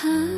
哈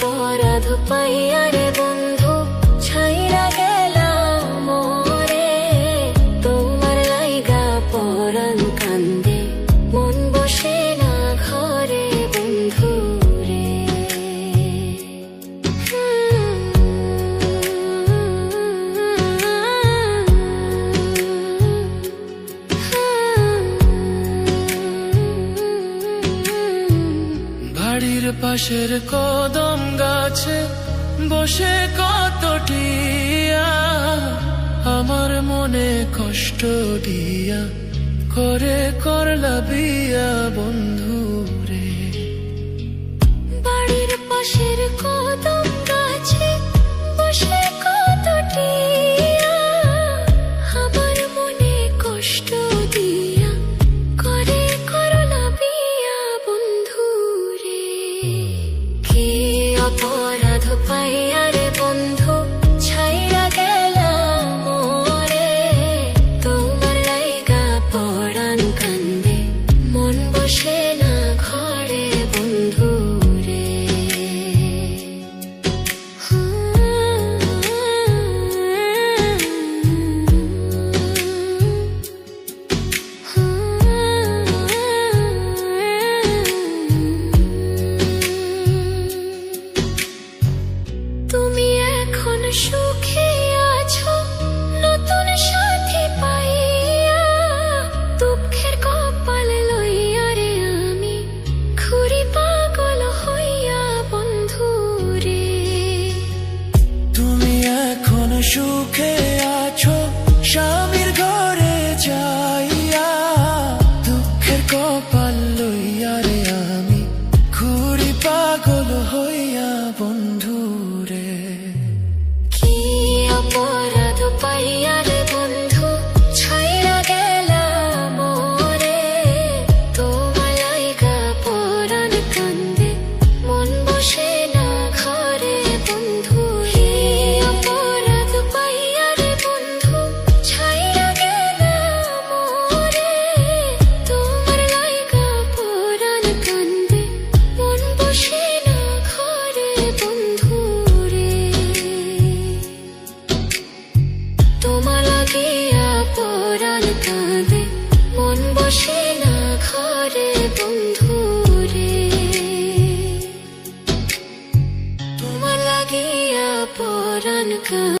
पूरा दुपहिया পাশের কদম গাছে বসে কতটিয়া? আমার মনে কষ্ট দিয়া করে করলা বিয়া বন্ধু। অপরাধ পাইয়া সুখে আছো নতুন লইয়া রে আমি পাগল হইয়া বন্ধু রে। তুমি এখন সুখে স্বামী could